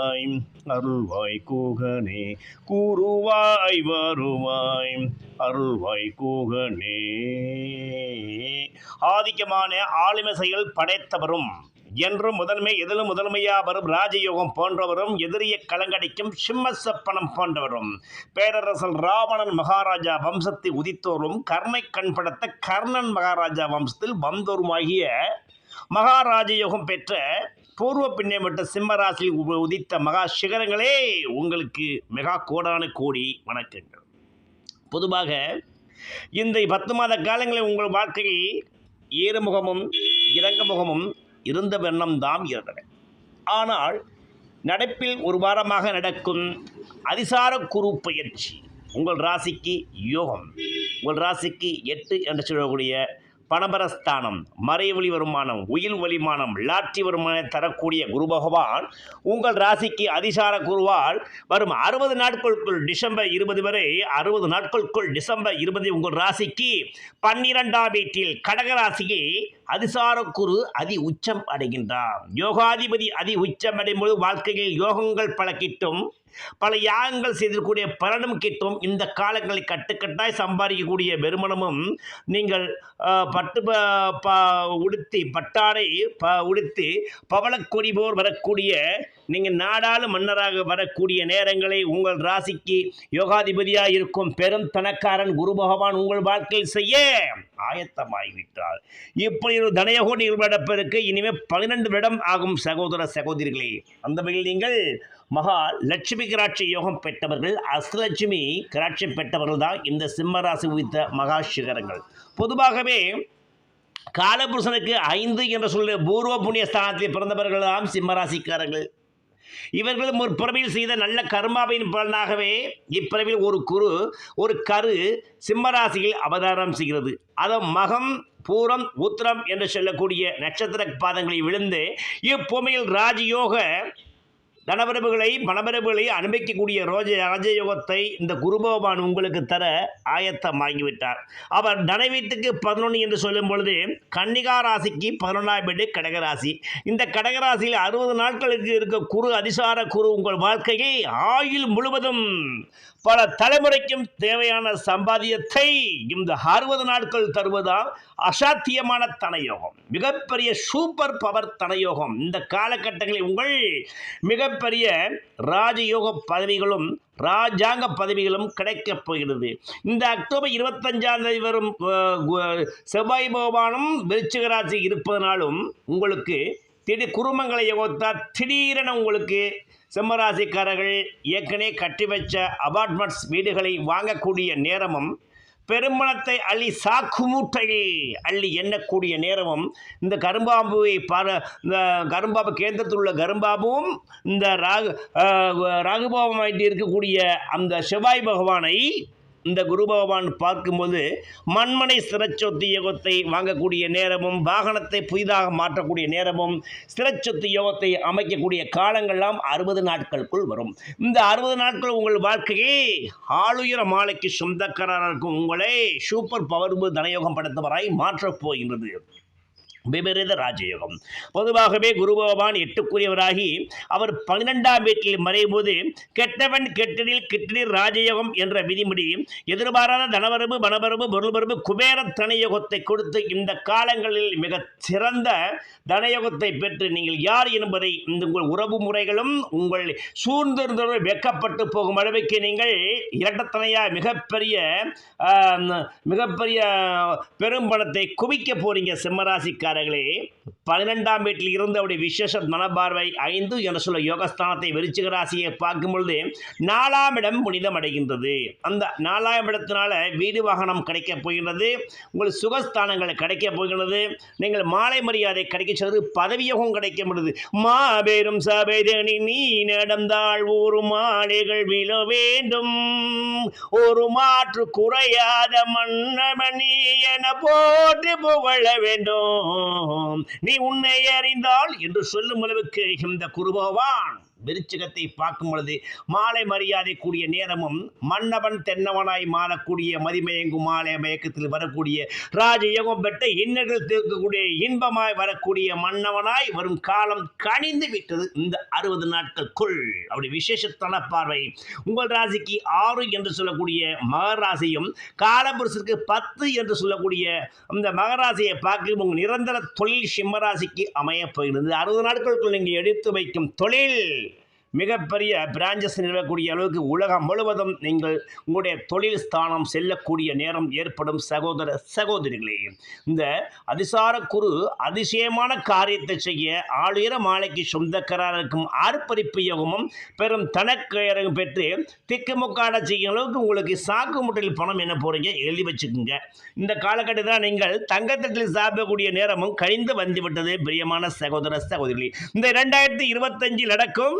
அருள்வாய் கூகனே கூறுவாய் வருவாய் அருள்வாய் கூகனே. ஆதிக்கமான ஆளுமை செயல் படைத்தவரும் என்றும் முதன்மை எதிலும் முதன்மையா வரும் ராஜயோகம் போன்றவரும் எதிரிய கலங்கடிக்கும் சிம்மசப்பனம் போன்றவரும். பேரரசல் ராவணன் மகாராஜா வம்சத்தை உதித்தோரும் கர்ணை கண்படுத்த கர்ணன் மகாராஜா வம்சத்தில் வந்தோருமாகிய மகாராஜ யோகம் பெற்ற பூர்வ பின்னமிட்ட சிம்மராசியில் உ- உதித்த மகா சிகரங்களே உங்களுக்கு மெகா கோடான கோடி வணக்கங்கள். பொதுவாக இந்த பத்து மாத காலங்களில் உங்கள் வாழ்க்கையில் ஏறுமுகமும் இறங்குமுகமும் இருந்த வண்ணம் தான் இருந்தன. ஆனால் நடப்பில் ஒரு வாரமாக நடக்கும் அதிசார குரு பயிற்சி உங்கள் ராசிக்கு யோகம். உங்கள் ராசிக்கு எட்டு என்று சொல்லக்கூடிய பணபரஸ்தானம் மறைவழி வருமானம் உயில் வழிமானம் லாட்டி வருமானம் தரக்கூடிய குரு பகவான் உங்கள் ராசிக்கு அதிசார குருவால் வரும் அறுபது நாட்களுக்குள் டிசம்பர் இருபது வரை அறுபது நாட்களுக்குள் டிசம்பர் இருபது உங்கள் ராசிக்கு பன்னிரெண்டாம் வீட்டில் கடகராசியில் அதிசார குரு அதி உச்சம் அடைகின்றார் யோகாதிபதி அதி உச்சம் அடையும் பொழுது வாழ்க்கையில் யோகங்கள் பல கிட்டும் பல யாகங்கள் செய்திருக்கூடிய பலனும் கிட்டும். இந்த காலங்களில் கட்டுக்கட்டாய் சம்பாதிக்கக்கூடிய வெறுமனமும் நீங்கள் பட்டு ப- ப- உடுத்தி பட்டாடை ப உடுத்தி பவளக்கொடி போர் வரக்கூடிய நீங்கள் நாடாளு மன்னராக வரக்கூடிய நேரங்களை உங்கள் ராசிக்கு யோகாதிபதியாக இருக்கும் பெரும் தனக்காரன் குரு பகவான் உங்கள் வாழ்க்கையில் செய்ய ஆயத்தமாகிவிட்டார். இப்படி ஒரு தனயகோடி நடப்பதற்கு இனிமேல் பன்னிரெண்டு வருடம் ஆகும் சகோதர சகோதரிகளே. அந்த வகையில் நீங்கள் மகா லட்சுமி கிராட்சி யோகம் பெற்றவர்கள் அஷ்டலட்சுமி கிராட்சி பெற்றவர்கள் தான் இந்த சிம்மராசி உயித்த மகா சிகரங்கள். பொதுவாகவே காலபுருஷனுக்கு ஐந்து என்ற சொல்ல பூர்வ புண்ணிய ஸ்தானத்தில் பிறந்தவர்கள் தான் சிம்மராசிக்காரர்கள் இவர்கள் ஒரு செய்த நல்ல கர்மாவின் பலனாகவே இப்பிறவில் ஒரு குரு ஒரு கரு சிம்மராசியில் அவதாரம் செய்கிறது. அதன் மகம் பூரம் உத்திரம் என்று சொல்லக்கூடிய நட்சத்திர பாதங்களில் விழுந்து இப்பூமியில் ராஜயோக தனவரவுகளை பணவரவுகளை அனுபவிக்கக்கூடிய ரோஜ ராஜயோகத்தை இந்த குரு பகவான் உங்களுக்கு தர ஆயத்தம் வாங்கிவிட்டார். அவர் தன வீட்டுக்கு பதினொன்று என்று சொல்லும் பொழுது கன்னிகா ராசிக்கு பதினொன்றாம் வீடு கடகராசி. இந்த கடகராசியில் அறுபது நாட்களுக்கு இருக்க குரு அதிசார குரு உங்கள் வாழ்க்கையை ஆயுள் முழுவதும் பல தலைமுறைக்கும் தேவையான சம்பாதியத்தை இந்த அறுபது நாட்கள் தருவதால் அசாத்தியமான தனயோகம் மிகப்பெரிய சூப்பர் பவர் தனயோகம். இந்த காலகட்டங்களில் உங்கள் மிகப்பெரிய ராஜயோக பதவிகளும் ராஜாங்க பதவிகளும் கிடைக்கப் போகிறது. இந்த அக்டோபர் இருபத்தஞ்சாம் தேதி வரும் செவ்வாய் பகவானும் விருச்சிகராசி இருப்பதனாலும் உங்களுக்கு திடீர் குருமங்களை யோகத்தால் திடீரென உங்களுக்கு சிம்மராசிக்காரர்கள் ஏற்கனவே கட்டி வச்ச அபார்ட்மெண்ட்ஸ் வீடுகளை வாங்கக்கூடிய நேரமும் பெரும்பணத்தை அள்ளி சாக்கு மூட்டையில் அள்ளி எண்ணக்கூடிய நேரமும் இந்த கரும்பாம்புவை பார இந்த கரும்பாம்பு கேந்திரத்தில் உள்ள கரும்பாம்பும் இந்த ராகு அஹ், ராகுபாவமாயிட்டு இருக்கக்கூடிய அந்த செவ்வாய் பகவானை இந்த குரு பகவான் பார்க்கும்போது மண்மனை சிறச்சொத்து யோகத்தை வாங்கக்கூடிய நேரமும் வாகனத்தை புதிதாக மாற்றக்கூடிய நேரமும் சிறச்சொத்து யோகத்தை அமைக்கக்கூடிய காலங்கள்லாம் அறுபது நாட்களுக்குள் வரும். இந்த அறுபது நாட்கள் உங்கள் வாழ்க்கையை ஆளுயர மாலைக்கு சொந்தக்காரராக இருக்கும் உங்களை சூப்பர் பவர் தனயோகம் படுத்தவராய் மாற்றப் போகின்றது. விபரீத ராஜயோகம். பொதுவாகவே குரு பகவான் எட்டுக்குரியவராகி அவர் பன்னிரெண்டாம் வீட்டில் மறையும்போது கெட்டவன் கெட்டடில் கிட்டடில் ராஜயோகம் என்ற விதிமுடி எதிர்பாராத தனவரவு மனவரவு பொருள்வரவு குபேர தனயோகத்தை கொடுத்து இந்த காலங்களில் மிக சிறந்த தனயோகத்தை பெற்று நீங்கள் யார் என்பதை இந்த உங்கள் உறவு முறைகளும் உங்கள் சூழ்ந்திருந்தோடு வெக்கப்பட்டு போகும் அளவுக்கு நீங்கள் இரட்டத்தனையா மிகப்பெரிய மிகப்பெரிய பெரும் பணத்தை குவிக்க போறீங்க சிம்மராசிக்காரர்கள். நேர்களே பன்னிரெண்டாம் வீட்டில் இருந்து அவருடைய விசேஷ மனப்பார்வை ஐந்து என்று சொல்ல யோகஸ்தானத்தை விருச்சிக ராசியை பார்க்கும் பொழுது நாலாம் இடம் புனிதம் அடைகின்றது. அந்த நாலாம் இடத்தினால வீடு வாகனம் கிடைக்கப் போகின்றது உங்கள் சுகஸ்தானங்கள் கிடைக்கப் போகின்றது நீங்கள் மாலை மரியாதை கிடைக்க சொல்வது பதவியோகம் கிடைக்க முடியுது மாபெரும் சபைதனி நீ நடந்தாள் ஒரு மாலைகள் விழ வேண்டும். ஒரு மாற்று குறையாத மன்னமணி என போட்டு புகழ வேண்டும். நீ உன்னை அறிந்தால் என்று சொல்லும் அளவுக்கு இந்த குருபவான் விருச்சிகத்தை பார்க்கும் பொழுது மாலை மரியாதை கூடிய நேரமும் மன்னவன் தென்னவனாய் மாறக்கூடிய மதிமயங்கும் மாலை மயக்கத்தில் வரக்கூடிய ராஜயோகம் பெற்ற இன்னர்கள் தீர்க்கக்கூடிய இன்பமாய் வரக்கூடிய மன்னவனாய் வரும் காலம் கனிந்து விட்டது இந்த அறுபது நாட்களுக்குள். அப்படி விசேஷத்தான பார்வை. உங்கள் ராசிக்கு ஆறு என்று சொல்லக்கூடிய மகராசியும் காலபுருஷருக்கு பத்து என்று சொல்லக்கூடிய அந்த மகராசியை பார்க்கும் உங்கள் நிரந்தர தொழில் சிம்மராசிக்கு அமையப் போகிறது. அறுபது நாட்களுக்குள் நீங்கள் எடுத்து வைக்கும் தொழில் மிகப்பெரிய பிரான்ச்சஸ் நிறுவக்கூடிய அளவுக்கு உலகம் முழுவதும் நீங்கள் உங்களுடைய தொழில் ஸ்தானம் செல்லக்கூடிய நேரம் ஏற்படும் சகோதர சகோதரிகளே. இந்த அதிசார குரு அதிசயமான காரியத்தை செய்ய ஆளுயர மாலைக்கு சொந்தக்காரர் இருக்கும் ஆர்ப்பரிப்பு யோகமும் பெரும் தனக்கயரும் பெற்று திக்குமுக்காட செய்யும் அளவுக்கு உங்களுக்கு சாக்கு முட்டையில் பணம் என்ன போகிறீங்க எழுதி வச்சுக்கோங்க. இந்த காலகட்டத்தில் நீங்கள் தங்கத்தட்டில் சாப்பிடக்கூடிய நேரமும் கழிந்து வந்துவிட்டது பிரியமான சகோதர சகோதரிகளே. இந்த இரண்டாயிரத்தி இருபத்தஞ்சில் நடக்கும்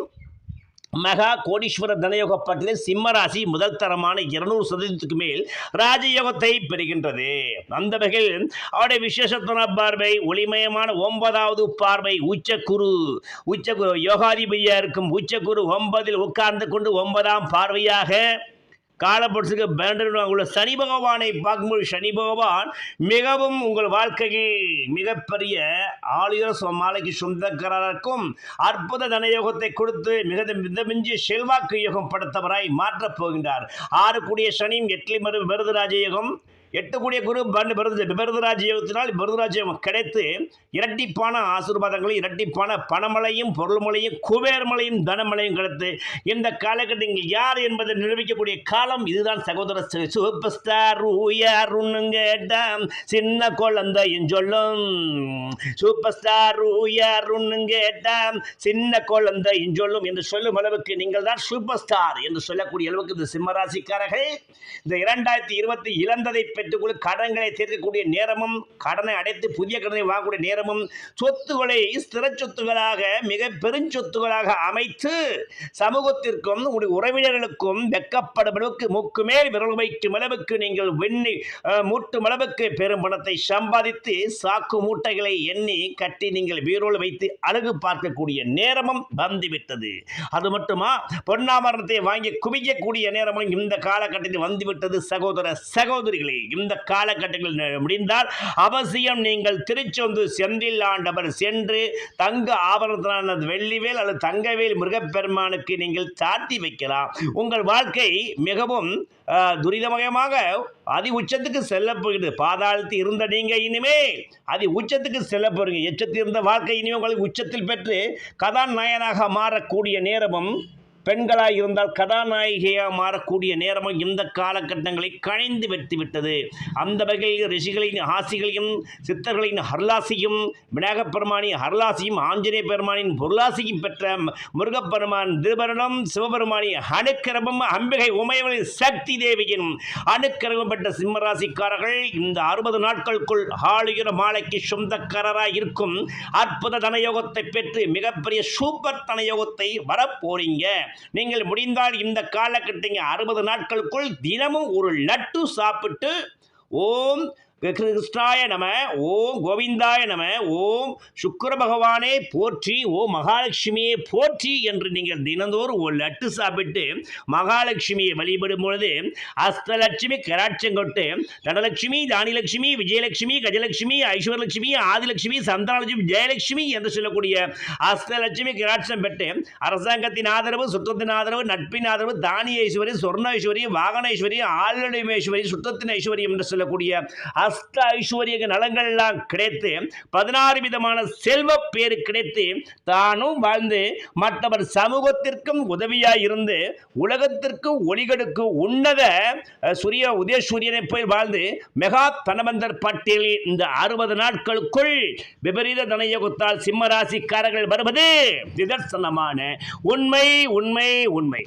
மகா கோடீஸ்வர தனயோகப்பட்டில் சிம்மராசி முதல் தரமான இருநூறு சதவீதத்துக்கு மேல் ராஜயோகத்தை பெறுகின்றது. அந்த வகையில் அவருடைய விசேஷத்துவ பார்வை ஒளிமயமான ஒன்பதாவது பார்வை உச்சக்குரு உச்சகுரு யோகாதிபதியாக இருக்கும் உச்சக்குரு ஒன்பதில் உட்கார்ந்து கொண்டு ஒன்பதாம் பார்வையாக காலப்பட்சுக்கு பேண்டர் உள்ள சனி பகவானை பார்க்கும்போது சனி பகவான் மிகவும் உங்கள் வாழ்க்கையில் மிகப்பெரிய ஆளுயர சொ- மாலைக்கு சொந்தக்காரருக்கும் அற்புத தனயோகத்தை கொடுத்து மிக மிதமிஞ்சிய செல்வாக்கு யோகம் படுத்தவராய் மாற்றப் போகின்றார். ஆறு கூடிய சனியும் எட்லி மறு விருதுராஜ யோகம் எட்டு கூடிய குரு பண்டு விருது விருதுராஜ யோகத்தினால் விருதுராஜ யோகம் கிடைத்து இரட்டிப்பான ஆசீர்வாதங்களும் இரட்டிப்பான பணமலையும் பொருள்மலையும் குபேர்மலையும் தனமலையும் கிடைத்து இந்த காலகட்டங்கள் யார் என்பதை நிரூபிக்கக்கூடிய காலம் இதுதான். சகோதர சூப்பர் ஸ்டார் யாருன்னு கேட்டான் சின்ன குழந்தையும் சொல்லும். சூப்பர் ஸ்டார் யாருன்னு கேட்டாம் சின்ன குழந்தையும் சொல்லும் என்று சொல்லும் அளவுக்கு நீங்கள் தான் சூப்பர் ஸ்டார் என்று சொல்லக்கூடிய அளவுக்கு இந்த சிம்மராசிக்காரர்கள் இந்த இரண்டாயிரத்தி இருபத்தி இழந்ததை பெற்றுக்கொள்ள கடன்களை தீர்க்கக்கூடிய நேரமும் கடனை அடைத்து புதிய கடனை வாங்கக்கூடிய நேரமும் சொத்துக்களை ஸ்திர சொத்துகளாக மிக பெருஞ்சொத்துகளாக அமைத்து சமூகத்திற்கும் உங்களுடைய உறவினர்களுக்கும் வெக்கப்படும் அளவுக்கு முக்கு மேல் விரல் வைக்கும் அளவுக்கு நீங்கள் வெண்ணி மூட்டும் அளவுக்கு பெரும் பணத்தை சம்பாதித்து சாக்கு மூட்டைகளை எண்ணி கட்டி நீங்கள் வீரோல் வைத்து அழகு பார்க்கக்கூடிய நேரமும் வந்துவிட்டது. அது மட்டுமா? பொன்னாமரணத்தை வாங்கி குவிக்கக்கூடிய நேரமும் இந்த காலகட்டத்தில் வந்துவிட்டது சகோதர சகோதரிகளே. இந்த காலகட்டங்களில் முடிந்தால் அவசியம் நீங்கள் திருச்செந்து செந்தில் ஆண்டவர் சென்று தங்க ஆபரணத்தினான வெள்ளிவேல் அல்லது தங்கவேல் முருகப்பெருமானுக்கு நீங்கள் சாட்டி வைக்கலாம். உங்கள் வாழ்க்கை மிகவும் துரிதமயமாக அதி உச்சத்துக்கு செல்ல போகிறது. பாதாளத்தில் இருந்த நீங்க இனிமே அதி உச்சத்துக்கு செல்ல போறீங்க. எச்சத்தில் இருந்த வாழ்க்கை இனிமே உங்களுக்கு உச்சத்தில் பெற்று கதாநாயகனாக மாறக்கூடிய நேரமும் பெண்களாக இருந்தால் கதாநாயகியாக மாறக்கூடிய நேரமும் இந்த காலகட்டங்களை கழிந்து வெட்டிவிட்டது அந்த வகையில் ரிஷிகளின் ஆசிகளையும் சித்தர்களின் அருளாசியும் விநாயகப் பெருமானின் அருளாசியும் ஆஞ்சநேய பெருமானின் பொருளாசியும் பெற்ற முருகப்பெருமான் திருபரணம் சிவபெருமானின் அணுக்கிரமும் அம்பிகை உமையவளின் சக்தி தேவியின் அணுக்கிரமும் பெற்ற சிம்மராசிக்காரர்கள் இந்த அறுபது நாட்களுக்குள் ஆளுகிற மாலைக்கு சொந்தக்காரராக இருக்கும் அற்புத தனயோகத்தை பெற்று மிகப்பெரிய சூப்பர் தனயோகத்தை வரப்போறீங்க. நீங்கள் முடிந்தால் இந்த காலகட்டங்க அறுபது நாட்களுக்குள் தினமும் ஒரு லட்டு சாப்பிட்டு ஓம் கிருஷ்ணாய நம ஓம் கோவிந்தாய நம ஓம் சுக்கர பகவானே போற்றி ஓம் மகாலட்சுமியே போற்றி என்று நீங்கள் தினந்தோறும் ஒரு லட்டு சாப்பிட்டு மகாலட்சுமியை வழிபடும் பொழுது அஸ்தலட்சுமி கராட்சங்கொட்டு தனலட்சுமி தானிலட்சுமி விஜயலட்சுமி கஜலட்சுமி ஐஸ்வரலட்சுமி ஆதிலட்சுமி சந்தானலட்சுமி ஜெயலட்சுமி என்று சொல்லக்கூடிய அஸ்தலட்சுமி கராட்சம் பெற்று அரசாங்கத்தின் ஆதரவு சுத்தத்தின் ஆதரவு நட்பின் ஆதரவு தானிய ஐஸ்வர்யம் சொர்ண ஐஸ்வர்யம் வாகன ஐஸ்வர்யம் ஆளுநர் ஐஸ்வர்யம் சுத்தத்தின் ஐஸ்வர்யம் என்று சொல்லக்கூடிய அஷ்ட ஐஸ்வர்ய நலங்கள்லாம் கிடைத்து பதினாறு விதமான செல்வ பேர் கிடைத்து தானும் வாழ்ந்து மற்றவர் சமூகத்திற்கும் உதவியாய் இருந்து உலகத்திற்கு ஒளிகடுக்கு உன்னத சூரிய உதய சூரியனை போய் வாழ்ந்து மெகா தனவந்தர் பட்டியலில் இந்த அறுபது நாட்களுக்குள் விபரீத தனயோகத்தால் சிம்மராசிக்காரர்கள் வருவது. நிதர்சனமான உண்மை உண்மை உண்மை.